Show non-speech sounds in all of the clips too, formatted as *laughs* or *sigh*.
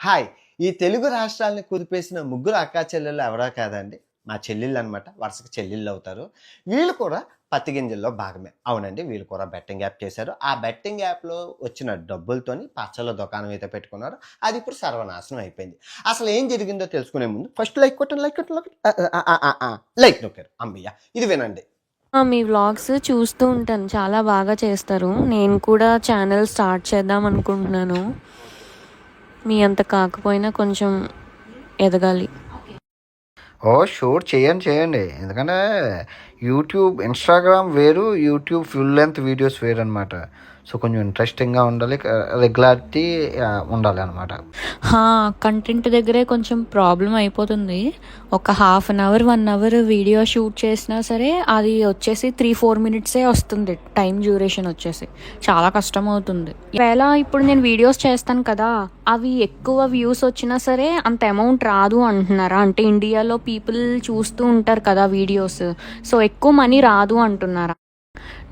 Hi. ఈ తెలుగు రాష్ట్రాలని కుదిపేసిన ముగ్గురు అక్కా చెల్లెళ్ళు ఎవరో కాదండి? మా చెల్లెళ్ళు అనమాట వరుసకు చెల్లెళ్ళు అవుతారు. వీళ్ళు కూడా పత్తి గింజల్లో భాగమే. అవునండి వీళ్ళు కూడా బెట్టింగ్ యాప్ చేశారు. ఆ బెట్టింగ్ యాప్లో వచ్చిన డబ్బులతోని పచ్చళ్ళ దుకాణం అయితే పెట్టుకున్నారు. అది ఇప్పుడు సర్వనాశనం అయిపోయింది. అసలు ఏం జరిగిందో తెలుసుకునే ముందు ఫస్ట్ లైక్ కొట్టండి లైక్ కొట్టండి లైక్ నొక్కారు. అమ్మయ్య ఇది వినండి. మీ వ్లాగ్స్ చూస్తూ ఉంటాను. చాలా బాగా చేస్తారు. నేను కూడా ఛానల్ స్టార్ట్ చేద్దాం అనుకుంటున్నాను. మీ అంత కాకపోయినా కొంచెం ఎదగాలి. ఓ షూర్ చేయండి చేయండి. ఎందుకంటే యూట్యూబ్ ఇన్స్టాగ్రామ్ వేరు యూట్యూబ్ ఫుల్ లెంత్ వీడియోస్ వేరు అనమాట సో కొంచెం ఇంట్రెస్టింగ్గా ఉండాలి రెగ్యులారిటీ ఉండాలి అనమాట హా కంటెంట్ దగ్గరే కొంచెం ప్రాబ్లం అయిపోతుంది. ఒక half an hour one hour video shoot చేసినా సరే అది వచ్చేసి త్రీ ఫోర్ మినిట్సే వస్తుంది టైం డ్యూరేషన్ వచ్చేసి. చాలా కష్టం అవుతుంది ఒకవేళ ఇప్పుడు నేను వీడియోస్ చేస్తాను కదా అవి ఎక్కువ వ్యూస్ వచ్చినా సరే అంత అమౌంట్ రాదు అంటున్నారా? అంటే ఇండియాలో పీపుల్ చూస్తూ ఉంటారు కదా వీడియోస్ సో ఎక్కువ మనీ రాదు అంటున్నారా?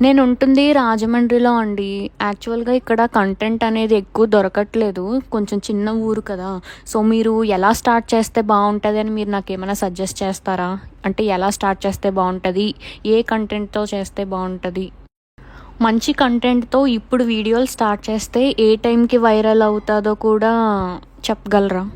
నేను ఉంటుంది రాజమండ్రిలో అండి. యాక్చువల్గా ఇక్కడ కంటెంట్ అనేది ఎక్కువ దొరకట్లేదు. కొంచెం చిన్న ఊరు కదా. సో మీరు ఎలా స్టార్ట్ చేస్తే బాగుంటుంది అని మీరు నాకు ఏమైనా సజెస్ట్ చేస్తారా? అంటే ఎలా స్టార్ట్ చేస్తే బాగుంటుంది? ఏ కంటెంట్తో చేస్తే బాగుంటుంది? మంచి కంటెంట్తో ఇప్పుడు వీడియోలు స్టార్ట్ చేస్తే ఏ టైంకి వైరల్ అవుతుందో కూడా చెప్పగలరా?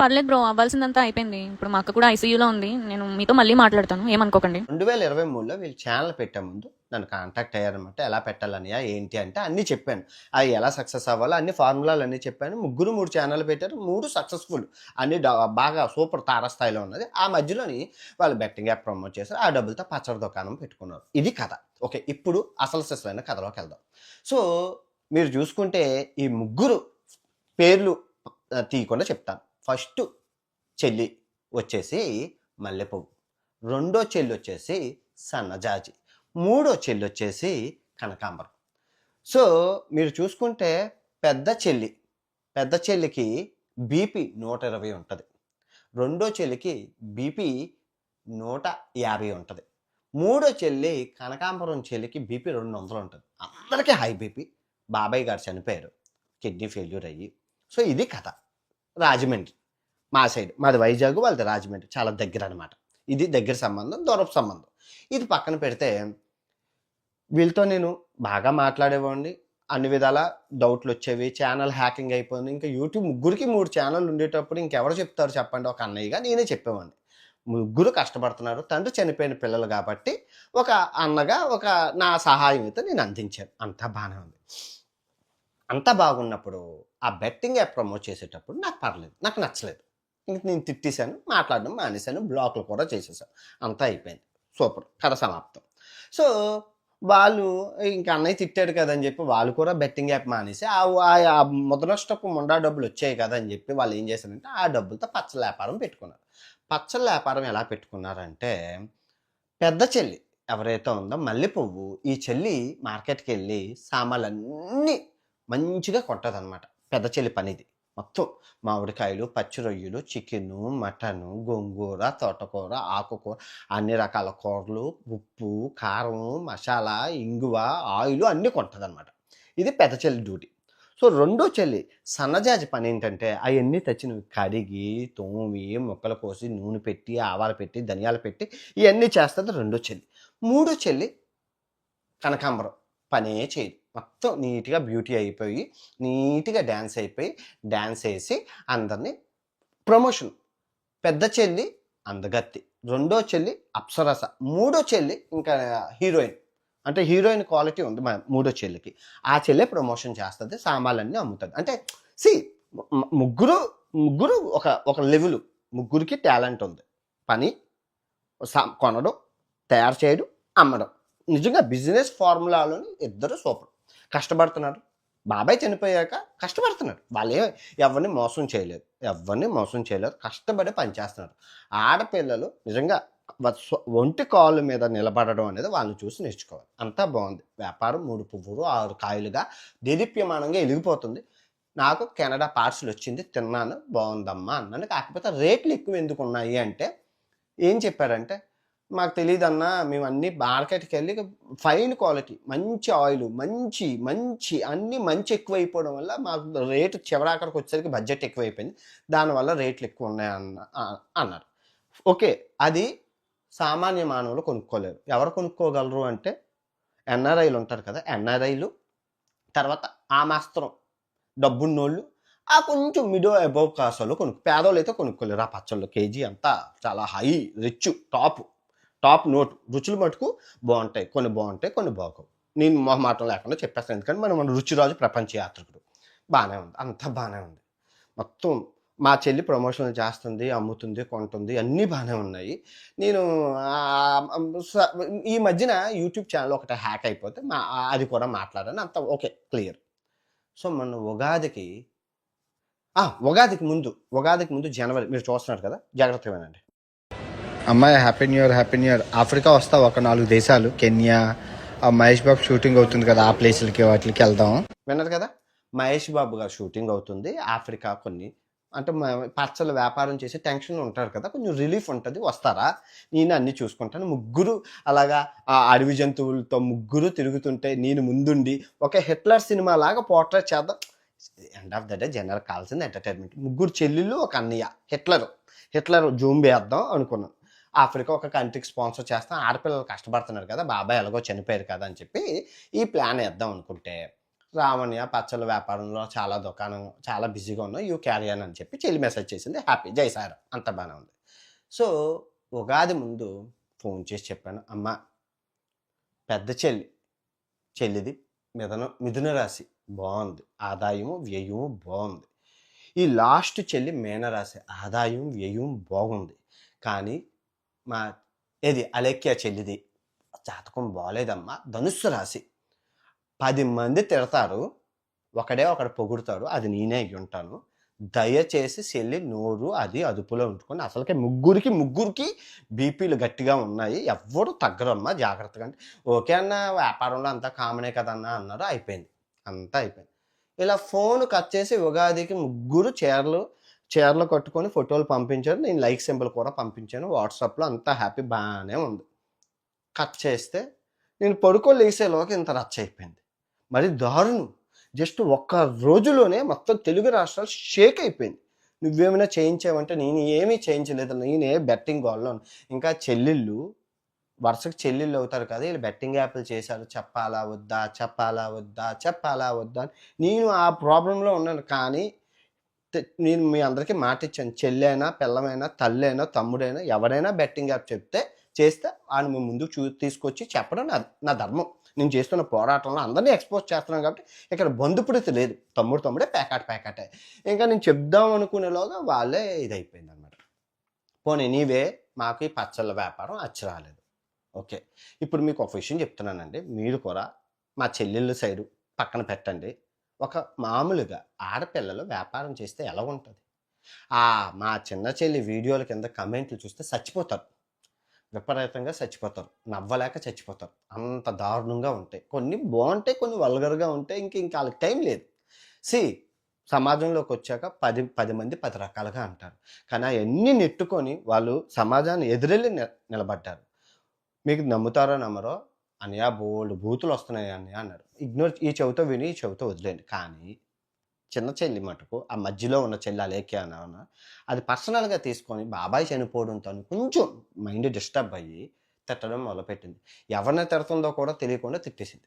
పర్లేదు బ్రో అవ్వాల్సిందంతా అయిపోయింది. ఇప్పుడు మా అక్క కూడా ఐసీయూలో ఉంది. నేను మీతో మళ్ళీ మాట్లాడతాను. ఏమనుకోకండి. రెండు వేల ఇరవై మూడులో వీళ్ళు ఛానల్ పెట్టే ముందు నన్ను కాంటాక్ట్ అయ్యారనమాట ఎలా పెట్టాలనియా ఏంటి అంటే అన్నీ చెప్పాను. అవి ఎలా సక్సెస్ అవ్వాలో అన్ని ఫార్ములాలు అన్నీ చెప్పాను. ముగ్గురు మూడు ఛానల్ పెట్టారు. మూడు సక్సెస్ఫుల్ అన్ని బాగా సూపర్ తారస్థాయిలో ఉన్నది. ఆ మధ్యలోని వాళ్ళు బెట్టింగ్ యాప్ ప్రమోట్ చేశారు. ఆ డబ్బులతో పచ్చడి దుకాణం పెట్టుకున్నారు. ఇది కథ. ఓకే ఇప్పుడు అసలు సిసలైన కథలోకి వెళ్దాం. సో మీరు చూసుకుంటే ఈ ముగ్గురు పేర్లు తీయకుండా చెప్తాను. ఫస్ట్ చెల్లి వచ్చేసి మల్లెపువ్వు. రెండో చెల్లి వచ్చేసి సన్నజాజి. మూడో చెల్లి వచ్చేసి కనకాంబరం. సో మీరు చూసుకుంటే పెద్ద చెల్లి పెద్ద చెల్లికి బీపీ నూట ఇరవై ఉంటుంది. రెండో చెల్లికి బీపీ నూట యాభై ఉంటుంది. మూడో చెల్లి కనకాంబరం చెల్లికి బీపీ రెండు వందలు ఉంటుంది. అందరికీ హై బీపీ. బాబాయ్ గారు చనిపోయారు. కిడ్నీ ఫెయిల్యూర్ అయ్యి. సో ఇది కథ. రాజమండ్రి. మా సైడ్ మాది వైజాగ్ వాళ్ళది రాజమండ్రి. చాలా దగ్గర అనమాట ఇది దగ్గర సంబంధం దూరపు సంబంధం. ఇది పక్కన పెడితే వీళ్ళతో నేను బాగా మాట్లాడేవాడిని. అన్ని విధాల డౌట్లు వచ్చేవి ఛానల్ హ్యాకింగ్ అయిపోయింది. ఇంకా యూట్యూబ్ ముగ్గురికి మూడు ఛానల్ ఉండేటప్పుడు ఇంకెవరు చెప్తారు చెప్పండి? ఒక అన్నయ్యగా నేనే చెప్పేవాడిని. ముగ్గురు కష్టపడుతున్నారు. తండ్రి చనిపోయిన పిల్లలు కాబట్టి ఒక అన్నగా ఒక నా సహాయం అయితే నేను అందించాను. అంతా బాగానే ఉంది. అంతా బాగున్నప్పుడు ఆ బెట్టింగ్ యాప్ ప్రమోట్ చేసేటప్పుడు నాకు పర్లేదు నాకు నచ్చలేదు. ఇంక నేను తిట్టేశాను మాట్లాడడం మానేశాను బ్లాక్లు కూడా చేసేసాను అంతా అయిపోయింది. సూపర్ కథ సమాప్తం. సో వాళ్ళు ఇంకా అన్నయ్య తిట్టాడు కదని చెప్పి వాళ్ళు కూడా బెట్టింగ్ యాప్ మానేసి ఆ ఆ- ముద్రష్టపు ముండా డబ్బులు వచ్చాయి కదా అని చెప్పి వాళ్ళు ఏం చేశారంటే ఆ డబ్బులతో పచ్చల వ్యాపారం పెట్టుకున్నారు. పచ్చల వ్యాపారం ఎలా పెట్టుకున్నారంటే పెద్ద చెల్లి ఎవరైతే ఉందో మల్లె పువ్వు ఈ చెల్లి మార్కెట్కి వెళ్ళి సామాన్లన్నీ మంచిగా కొట్టదనమాట. అనమాట పెద్ద చెల్లి పనిది. మొత్తం మామిడికాయలు పచ్చి రొయ్యలు చికెను మటను గోంగూర తోటకూర ఆకుకూర అన్ని రకాల కూరలు ఉప్పు కారం మసాలా ఇంగువ ఆయిల్ అన్నీ కొంటుంది అనమాట ఇది పెద్ద చెల్లి డ్యూటీ. సో రెండో చెల్లి సన్నజాజి పని ఏంటంటే అవన్నీ తెచ్చినవి కడిగి తోమి ముక్కలు కోసి నూనె పెట్టి ఆవాలు పెట్టి ధనియాలు పెట్టి ఇవన్నీ చేస్తుంది రెండో చెల్లి. మూడో చెల్లి కనకాంబరం. పనే చేయదు. మొత్తం నీట్గా బ్యూటీ అయిపోయి నీట్గా డ్యాన్స్ అయిపోయి డ్యాన్స్ వేసి అందరినీ ప్రమోషన్. పెద్ద చెల్లి అందగత్తి. రెండో చెల్లి అప్సరస. మూడో చెల్లి ఇంకా హీరోయిన్. అంటే హీరోయిన్ క్వాలిటీ ఉంది మన మూడో చెల్లికి. ఆ చెల్లె ప్రమోషన్ చేస్తుంది సామాన్లన్నీ అమ్ముతుంది. అంటే సి ముగ్గురు ముగ్గురు ఒక ఒక లెవెల్ ముగ్గురికి టాలెంట్ ఉంది. పని సా- కొనడం తయారు చేయడం అమ్మడం. నిజంగా బిజినెస్ ఫార్ములాలోని ఇద్దరు సూపర్. కష్టపడుతున్నారు. బాబాయ్ చనిపోయాక కష్టపడుతున్నారు. వాళ్ళే ఎవరిని మోసం చేయలేదు. ఎవరిని మోసం చేయలేదు. కష్టపడి పనిచేస్తున్నారు. ఆడపిల్లలు నిజంగా వ- ఒంటి కాళ్ళ మీద నిలబడడం అనేది వాళ్ళని చూసి నేర్చుకోవాలి. అంతా బాగుంది. వ్యాపారం మూడు పువ్వులు ఆరు కాయలుగా దేదీప్యమానంగా వెలిగిపోతుంది నాకు కెనడా పార్సిల్ వచ్చింది. తిన్నాను. బాగుందమ్మా అన్నాను. కాకపోతే రేట్లు ఎక్కువ ఎందుకు ఉన్నాయి అంటే ఏం చెప్పారంటే మాకు తెలియదు అన్న మేము అన్ని మార్కెట్కి వెళ్ళి ఫైన్ క్వాలిటీ మంచి ఆయిల్ మంచి మంచి అన్ని మంచి ఎక్కువ అయిపోవడం వల్ల మాకు రేటు చివరాకరికి వచ్చేసరికి బడ్జెట్ ఎక్కువైపోయింది. దానివల్ల రేట్లు ఎక్కువ ఉన్నాయి అన్న అన్నారు. ఓకే అది సామాన్య మానవులు కొనుక్కోలేరు. ఎవరు కొనుక్కోగలరు అంటే ఎన్ఆర్ఐలు ఉంటారు కదా ఎన్ఆర్ఐలు. తర్వాత ఆ మాస్త్రం డబ్బున్నోళ్ళు. ఆ కొంచెం మిడో అబౌవ్ కాస్ట్ వాళ్ళు కొనుక్కు పేదోళ్ళు అయితే కొనుక్కోలేరు. ఆ పచ్చళ్ళు కేజీ అంతా చాలా high rich top. Top note రుచులు మటుకు బాగుంటాయి. కొన్ని బాగుంటాయి కొన్ని బాగోవు. నేను మొహమాటం లేకుండా చెప్పేస్తాను. ఎందుకంటే మనం మన రుచిరాజు ప్రపంచ యాత్రికుడు. బాగానే ఉంది. అంతా బాగానే ఉంది. మొత్తం మా చెల్లి ప్రమోషన్లు చేస్తుంది అమ్ముతుంది కొంటుంది. అన్నీ బాగానే ఉన్నాయి. నేను ఈ మధ్యన యూట్యూబ్ ఛానల్ ఒకటి హ్యాక్ అయిపోతే మా అది కూడా మాట్లాడాను. అంత ఓకే క్లియర్. సో మన ఉగాదికి ఉగాదికి ముందు ఉగాదికి ముందు జనవరి మీరు చూస్తున్నారు కదా? జాగ్రత్తగా వినండి. అమ్మాయి happy new year happy new year Africa వస్తా ఒక నాలుగు దేశాలు. కెన్యా. ఆ మహేష్ బాబు షూటింగ్ అవుతుంది కదా ఆ ప్లేసులకి వాటికి వెళ్దాం. విన్నారు కదా? మహేష్ బాబు గారు షూటింగ్ అవుతుంది ఆఫ్రికా కొన్ని. అంటే మ- పచ్చల వ్యాపారం చేసి టెన్షన్ ఉంటారు కదా కొంచెం రిలీఫ్ ఉంటుంది వస్తారా? నేను అన్ని చూసుకుంటాను. ముగ్గురు అలాగా ఆ అడవి జంతువులతో ముగ్గురు తిరుగుతుంటే నేను ముందుండి ఒక హిట్లర్ సినిమా లాగా పోర్ట్రేట్ చేద్దాం. End of the day general కావాల్సింది ఎంటర్టైన్మెంట్ ముగ్గురు చెల్లెళ్ళు ఒక అన్నయ్య. హిట్లర్. హిట్లర్ జూమ్ వేద్దాం అనుకున్నాను ఆఫ్రికా ఒక కంట్రీకి స్పాన్సర్ చేస్తాం. ఆడపిల్లలు కష్టపడుతున్నారు కదా బాబాయ్ ఎలాగో చనిపోయారు కదా అని చెప్పి ఈ ప్లాన్ వేద్దాం అనుకుంటే రావణ్య పచ్చల వ్యాపారంలో చాలా దుకాణం చాలా బిజీగా ఉన్నాం యూ క్యారీ అని చెప్పి చెల్లి మెసేజ్ చేసింది. హ్యాపీ జై సార్ అంత బాగానే ఉంది. సో ఉగాది ముందు ఫోన్ చేసి చెప్పాను అమ్మ పెద్ద చెల్లి చెల్లిది మిథున మిథున రాశి బాగుంది ఆదాయము వ్యయము బాగుంది. ఈ లాస్ట్ చెల్లి మేనరాశి ఆదాయం వ్యయం బాగుంది. కానీ మా ఏది? అలేఖ్య చెల్లిది. జాతకం బాగోలేదమ్మా ధనుస్సు రాసి పది మంది తిడతారు. ఒకడే ఒకడు పొగుడతాడు. అది నేనే అయ్యి ఉంటాను. దయచేసి చెల్లి నోరు అది అదుపులో ఉంచుకొని అసలుకి ముగ్గురికి ముగ్గురికి బీపీలు గట్టిగా ఉన్నాయి. ఎవ్వరు తగ్గరమ్మా జాగ్రత్తగా అంటే ఓకే అన్న వ్యాపారంలో అంతా కామనే కదన్నా అన్నారు అయిపోయింది. అంతా అయిపోయింది. ఇలా ఫోన్ కట్ చేసి ఉగాదికి ముగ్గురు చీరలు చీరలు కట్టుకొని ఫోటోలు పంపించారు. నేను లైక్ సింబల్ కూడా పంపించాను. వాట్సాప్లో అంతా హ్యాపీ బాగానే ఉంది. కట్ చేస్తే నేను పడుకో లేసేలోకి ఇంత రచ్చ అయిపోయింది. మరి దారుణం. జస్ట్ ఒక్క రోజులోనే మొత్తం తెలుగు రాష్ట్రాలు షేక్ అయిపోయింది. నువ్వేమైనా చేయించావంటే నేను ఏమీ చేయించలేదు. నేనే బెట్టింగ్ గోల్లో ఇంకా చెల్లెళ్ళు వరుసకు చెల్లెళ్ళు అవుతారు కదా వీళ్ళు బెట్టింగ్ యాప్లు చేశారు. చెప్పాలా వద్దా చెప్పాలా వద్దా చెప్పాలా వద్దా అని. నేను ఆ ప్రాబ్లంలో ఉన్నాను కానీ నేను మీ అందరికీ మాట ఇచ్చాను చెల్లైనా పిల్లమైనా తల్లైనా తమ్ముడైనా ఎవరైనా బెట్టింగ్ యాప్ చెప్తే చేస్తే ఆయన మీ ముందుకు చూ తీసుకొచ్చి చెప్పడం నా నా ధర్మం. నేను చేస్తున్న పోరాటంలో అందరినీ ఎక్స్పోజ్ చేస్తున్నాను కాబట్టి ఇక్కడ బంధుపుడితే లేదు. తమ్ముడు తమ్ముడే ప్యాకెట్ ప్యాకెటే. ఇంకా నేను చెప్దాం అనుకునేలోగా వాళ్ళే ఇది అయిపోయింది అనమాట పోనీ నీవే మాకు ఈ పచ్చళ్ళ వ్యాపారం అచ్చి రాలేదు. ఓకే. ఇప్పుడు మీకు ఒక విషయం చెప్తున్నానండి. మీరు కూడా మా చెల్లెళ్ళ సైడు పక్కన పెట్టండి. ఒక మామూలుగా ఆడపిల్లలు వ్యాపారం చేస్తే ఎలా ఉంటుంది? ఆ మా చిన్న చెల్లి వీడియోల కింద కమెంట్లు చూస్తే చచ్చిపోతారు. విపరీతంగా చచ్చిపోతారు. నవ్వలేక చచ్చిపోతారు. అంత దారుణంగా ఉంటాయి. కొన్ని బాగుంటాయి కొన్ని వల్గర్గా ఉంటాయి. ఇంక ఇంకా వాళ్ళకి టైం లేదు. సి సమాజంలోకి వచ్చాక పది పది మంది పది రకాలుగా అంటారు. కానీ అవన్నీ నెట్టుకొని వాళ్ళు సమాజాన్ని ఎదురెళ్ళి నిలబడ్డారు. మీకు నమ్ముతారో నమ్మరో అన్నయ్య బోల్డ్ బూతులు వస్తున్నాయి అన్నయ్య అన్నారు ఇగ్నోర్ ఈ చెవితో విని ఈ చెవితో వదిలేండి. కానీ చిన్న చెల్లి మటుకు ఆ మధ్యలో ఉన్న చెల్లి అలేఖ్య అన్న అది పర్సనల్గా తీసుకొని బాబాయ్ చనిపోవడంతో కొంచెం మైండ్ డిస్టర్బ్ అయ్యి తిట్టడం మొదలుపెట్టింది. ఎవరిని తిడుతుందో కూడా తెలియకుండా తిట్టేసింది.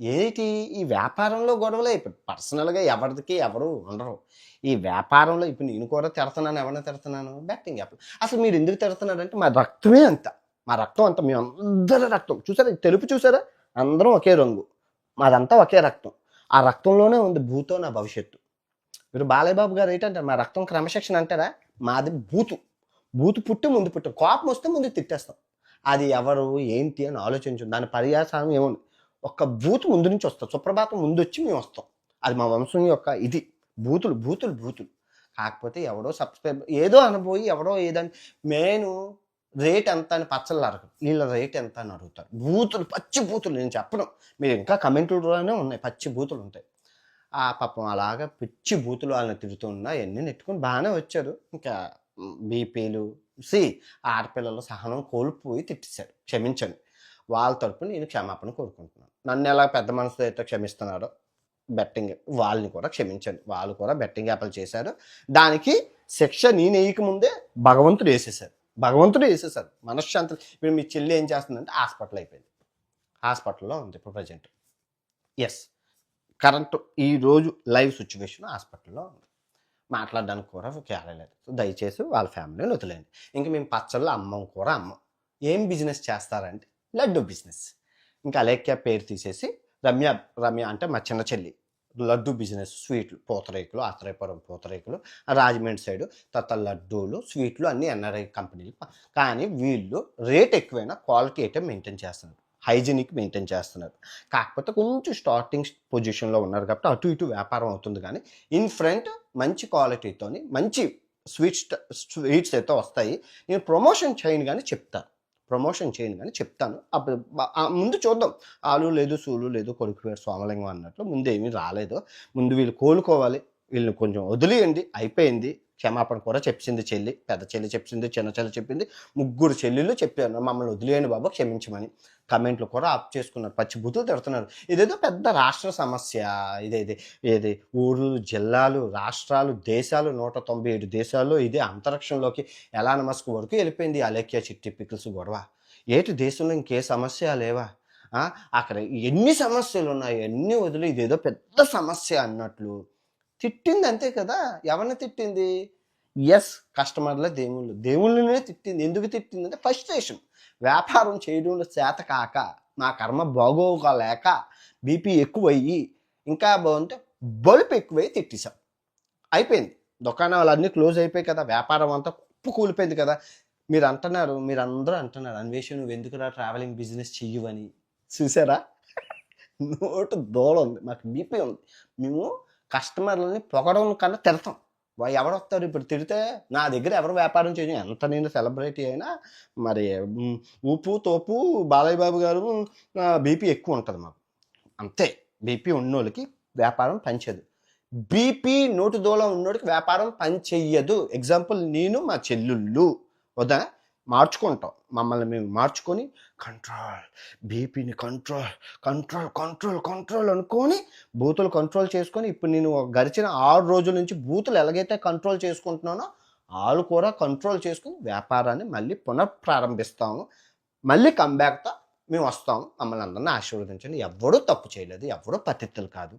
ఏంటి? ఈ వ్యాపారంలో గొడవలే ఇప్పుడు. పర్సనల్గా ఎవరికి ఎవరు ఉండరు. ఈ వ్యాపారంలో ఇప్పుడు నేను కూడా తిడుతున్నాను ఎవరిని తిడుతున్నాను? బ్యాటింగ్ యాప్ అసలు మీరు ఎందుకు తిడుతున్నారంటే మా రక్తమే అంత. మా రక్తం అంతా మేము అందరి రక్తం. చూసారా? తెలుపు చూసారా? అందరం ఒకే రంగు. మాదంతా ఒకే రక్తం. ఆ రక్తంలోనే ఉంది భూతో నా భవిష్యత్తు. మీరు బాలయ్యబాబు గారు ఏంటంటారు? మా రక్తం క్రమశిక్షణ అంటారా? మాది బూతు భూతు పుట్టి ముందు పుట్టి. కోపం వస్తే ముందు తిట్టేస్తాం. అది ఎవరు ఏంటి అని ఆలోచించు. దాని పర్యాసారం ఏముంది? ఒక్క భూతు ముందు నుంచి వస్తాం. సుప్రభాతం ముందు వచ్చి మేము వస్తాం. అది మా వంశం యొక్క ఇది. భూతులు భూతులు భూతులు. కాకపోతే ఎవడో సబ్స్క్రైబ్ ఏదో అనబోయి ఎవడో ఏదని నేను రేట్ ఎంత అని పచ్చళ్ళు అడగరు. వీళ్ళ రేట్ ఎంత అని అడుగుతారు. బూతులు పచ్చి బూతులు నేను చెప్పడం మీరు ఇంకా కమెంట్లోనే ఉన్నాయి. పచ్చి బూతులు ఉంటాయి. ఆ పాపం అలాగా పిచ్చి బూతులు వాళ్ళని తిడుతున్నా ఎన్ని నెట్టుకొని బాగానే వచ్చారు. ఇంకా బీపీలు సి ఆడపిల్లలు సహనం కోల్పోయి తిట్టేశారు. క్షమించండి. వాళ్ళ తరపున నేను క్షమాపణ కోరుకుంటున్నాను. నన్ను ఎలా పెద్ద మనసుతో అయితే క్షమిస్తున్నారో బెట్టింగ్ వాళ్ళని కూడా క్షమించండి. వాళ్ళు కూడా బెట్టింగ్ యాప్లు చేశారు. దానికి శిక్ష నేను వేయకముందే భగవంతుడు వేసేసారు భగవంతుడు వేసేసారు మనశ్శాంతి. ఇప్పుడు మీ చెల్లి ఏం చేస్తుందంటే హాస్పిటల్ అయిపోయింది. హాస్పిటల్లో ఉంది ఇప్పుడు ప్రజెంట్. ఎస్ కరెంట్ ఈరోజు లైవ్ సిచ్యువేషన్ హాస్పిటల్లో ఉంది. మాట్లాడడానికి కూడా కేరలేదు లేదు. సో దయచేసి వాళ్ళ ఫ్యామిలీని వదిలేండి ఇంకా మేము పచ్చళ్ళు అమ్మం కూర అమ్మం. ఏం బిజినెస్ చేస్తారంటే లడ్డు బిజినెస్. ఇంకా అలేఖ్య పేరు తీసేసి రమ్య రమ్య అంటే మా చిన్న చెల్లి. లడ్డు బిజినెస్ స్వీట్లు పూతరేకులు ఆత్రేయపురం పూతరేకులు రాజమండ్రి సైడు తర్వాత లడ్డూలు స్వీట్లు అన్ని ఎన్ఆర్ఐ కంపెనీలు. కానీ వీళ్ళు రేట్ ఎక్కువైనా క్వాలిటీ అయితే మెయింటైన్ చేస్తున్నారు. హైజీనిక్ మెయింటైన్ చేస్తున్నారు. కాకపోతే కొంచెం స్టార్టింగ్ పొజిషన్లో ఉన్నారు కాబట్టి అటు ఇటు వ్యాపారం అవుతుంది కానీ ఇన్ ఫ్రంట్ మంచి క్వాలిటీతోని మంచి స్వీట్స్ స్వీట్స్ అయితే వస్తాయి. నేను ప్రమోషన్ చేయను కానీ చెప్తాను ప్రమోషన్ చేయండి కానీ చెప్తాను. అప్పుడు ముందు చూద్దాం. ఆలు లేదు సూలు లేదు కొడుకు పేరు సోమలింగం అన్నట్లు ముందు ఏమీ రాలేదు. ముందు వీళ్ళు కోలుకోవాలి. వీళ్ళని కొంచెం వదిలేయండి. అయిపోయింది. క్షమాపణ కూడా చెప్పింది చెల్లి. పెద్ద చెల్లి చెప్పింది చిన్న చెల్లి చెప్పింది. ముగ్గురు చెల్లెళ్ళు చెప్పారు. మమ్మల్ని వదిలేయండి బాబు క్షమించమని. కమెంట్లు కూడా ఆఫ్ చేసుకున్నారు. పచ్చి బుద్ధులు తిడుతున్నారు. ఇదేదో పెద్ద రాష్ట్ర సమస్య. ఇదేది ఏది? ఊర్లు జిల్లాలు రాష్ట్రాలు దేశాలు నూట తొంభై ఏడు దేశాల్లో ఇదే అంతరిక్షంలోకి ఎలా నమస్కు వరకు వెళ్ళిపోయింది. అలేఖ్య చిట్టి పిక్కిల్స్ గొడవ. ఏటి దేశంలో ఇంకే సమస్య లేవా? అక్కడ ఎన్ని సమస్యలు ఉన్నాయి? ఎన్ని వదిలి ఇదేదో పెద్ద సమస్య అన్నట్లు. తిట్టింది అంతే కదా? ఎవరిని తిట్టింది? ఎస్ కస్టమర్ల దేవుళ్ళు. దేవుళ్ళనే తిట్టింది. ఎందుకు తిట్టింది అంటే ఫస్ట్రేషన్ వ్యాపారం చేయడంలో చేత కాక నా కర్మ బాగోగా లేక బీపీ ఎక్కువయ్యి ఇంకా బాగుంటే బల్బ్ ఎక్కువై తిట్టేశాం. అయిపోయింది. దుకాణాలు అన్నీ క్లోజ్ అయిపోయాయి కదా. వ్యాపారం అంతా కుప్పు కూలిపోయింది కదా. మీరు అంటున్నారు మీరు అందరూ అంటున్నారు అన్వేషణ నువ్వు ఎందుకురా ట్రావెలింగ్ బిజినెస్ చెయ్యవని? చూసారా? *laughs* నోటు దూడ ఉంది. మాకు బీపీ ఉంది. మేము కస్టమర్లని పొగడం కన్నా తిడతాం. వా- ఎవరు వస్తారు ఇప్పుడు తిడితే నా దగ్గర ఎవరు వ్యాపారం చేయడం ఎంత నేను సెలబ్రిటీ అయినా మరి ఉప్పు ఊపు తోపు బాలయ్య బాబు గారు బీపీ ఎక్కువ ఉంటుంది మాకు. అంతే. బీపీ ఉన్నోళ్ళకి వ్యాపారం పనిచేయదు. బీపీ నోటు దూలం ఉన్నోడికి వ్యాపారం పని చెయ్యదు ఎగ్జాంపుల్ నేను మా చెల్లుళ్ళు. వదా మార్చుకుంటాం. మమ్మల్ని మేము మార్చుకొని కంట్రోల్ బీపీని కంట్రోల్ కంట్రోల్ కంట్రోల్ కంట్రోల్ అనుకొని బూతులు కంట్రోల్ చేసుకొని ఇప్పుడు నేను గడిచిన ఆరు రోజుల నుంచి బూతులు ఎలాగైతే కంట్రోల్ చేసుకుంటున్నానో వాళ్ళు కూడా కంట్రోల్ చేసుకుని వ్యాపారాన్ని మళ్ళీ పునఃప్రారంభిస్తాము. మళ్ళీ కంబ్యాక్తో మేము వస్తాము. మమ్మల్ని అందరినీ ఆశీర్వదించండి. ఎవడూ తప్పు చేయలేదు. ఎవడూ పతిత్తులు కాదు.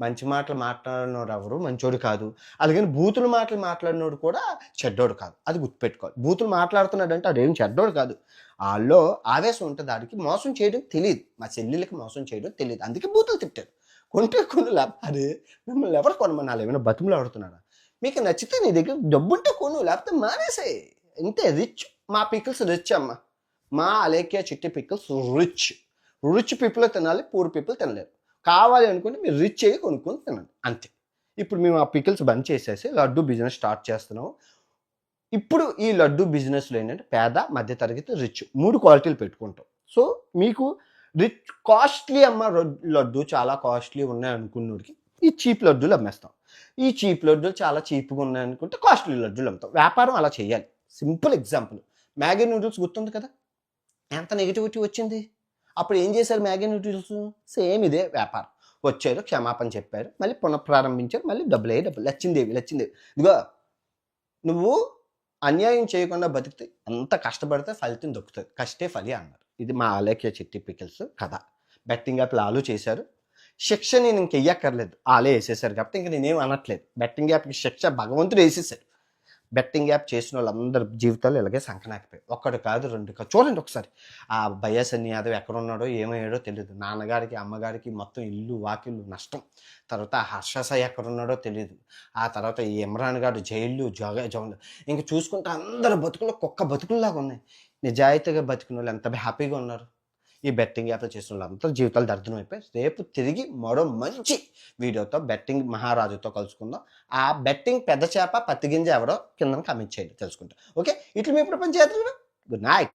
మంచి మాటలు మాట్లాడినోడు ఎవరు? మంచోడు కాదు. అలాగని బూతులు మాటలు మాట్లాడినోడు కూడా చెడ్డోడు కాదు. అది గుర్తుపెట్టుకోవాలి. బూతులు మాట్లాడుతున్నాడు అంటే అదేం చెడ్డోడు కాదు. వాళ్ళలో ఆవేశం ఉంటుంది ఆడికి. మోసం చేయడం తెలియదు. మా చెల్లెలకి మోసం చేయడం తెలియదు. అందుకే బూతులు తిట్టారు కొంటే కొన్ని లేకపోతే మిమ్మల్ని ఎవరు కొనమని? ఏమైనా బతుములు ఆడుతున్నారా? మీకు నచ్చితే నీ దగ్గర డబ్బుంటే కొను లేకపోతే మానేసే. ఇంతే రిచ్. మా పికిల్స్ రిచ్ అమ్మ. మా Alekhya Chitti pickles rich. Rich people తినాలి పూర్ పీపుల్ తినలేరు. కావాలి అనుకుంటే మీరు రిచ్ అయ్యి కొనుక్కొని తినండి. అంతే. ఇప్పుడు మేము ఆ పికిల్స్ బంద్ చేసేసి లడ్డు బిజినెస్ స్టార్ట్ చేస్తున్నాము. ఇప్పుడు ఈ లడ్డు బిజినెస్లో ఏంటంటే పేద మధ్యతరగతి రిచ్ మూడు క్వాలిటీలు పెట్టుకుంటాం. సో మీకు రిచ్ కాస్ట్లీ అమ్మ లడ్డు చాలా కాస్ట్లీ ఉన్నాయి అనుకున్నోడికి ఈ చీప్ లడ్డూలు అమ్మేస్తాం. ఈ చీప్ లడ్డూలు చాలా చీప్గా ఉన్నాయి అనుకుంటే కాస్ట్లీ లడ్డూలు అమ్ముతాం. వ్యాపారం అలా చేయాలి. Simple example. మ్యాగీ నూడిల్స్ గుర్తుంది కదా? ఎంత నెగిటివిటీ వచ్చింది? అప్పుడు ఏం చేశారు మ్యాగీ నూడిల్స్ సేమ్ ఇదే వ్యాపారం. వచ్చారు క్షమాపణ చెప్పారు మళ్ళీ పునఃప్రారంభించారు మళ్ళీ డబ్బులు అయ్యి డబ్బులు. లచ్చిందేవి లచ్చిందేవి. ఇదిగో నువ్వు అన్యాయం చేయకుండా బతికితే ఎంత కష్టపడితే ఫలితం దొక్కుతుంది కష్టే ఫలి అన్నారు. ఇది మా ఆలేఖ్య చిట్టి పికిల్స్ కథ. బెట్టింగ్ యాప్లు ఆలు చేశారు. శిక్ష నేను ఇంక వెయ్యక్కర్లేదు ఆలే వేసేసారు కాబట్టి ఇంక నేనేం అనట్లేదు. బెట్టింగ్ యాప్కి శిక్ష భగవంతుడు వేసేసారు బెట్టింగ్ యాప్ చేసిన వాళ్ళందరి జీవితాలు ఇలాగే సంకనాకిపోయాయి. ఒక్కడు కాదు రెండు కాదు. చూడండి ఒకసారి. ఆ బయాసన్ యాదవ్ ఎక్కడ ఉన్నాడో ఏమయ్యాడో తెలియదు నాన్నగారికి అమ్మగారికి మొత్తం ఇల్లు వాకిళ్ళు నష్టం. తర్వాత ఆ హర్షసాయి ఎక్కడ ఉన్నాడో తెలియదు ఆ తర్వాత ఈ ఇమ్రాన్ గారు జైళ్ళు జగ జౌన్లు ఇంక చూసుకుంటే అందరు బతుకులు కుక్క బతుకుల్లాగా ఉన్నాయి. నిజాయితీగా బతికిన వాళ్ళు ఎంత హ్యాపీగా ఉన్నారు? ఈ బెట్టింగ్ యాప్లో చేసిన వాళ్ళంతా జీవితాలు దర్దనం అయిపోయి రేపు తిరిగి మరో మంచి వీడియోతో బెట్టింగ్ మహారాజుతో కలుసుకుందాం. ఆ బెట్టింగ్ పెద్ద చేప పత్తి గింజ ఎవరో కింద కమెంట్ చేయండి తెలుసుకుంటాం. ఓకే ఇట్లు మీ ప్రపంచ గుడ్ నైట్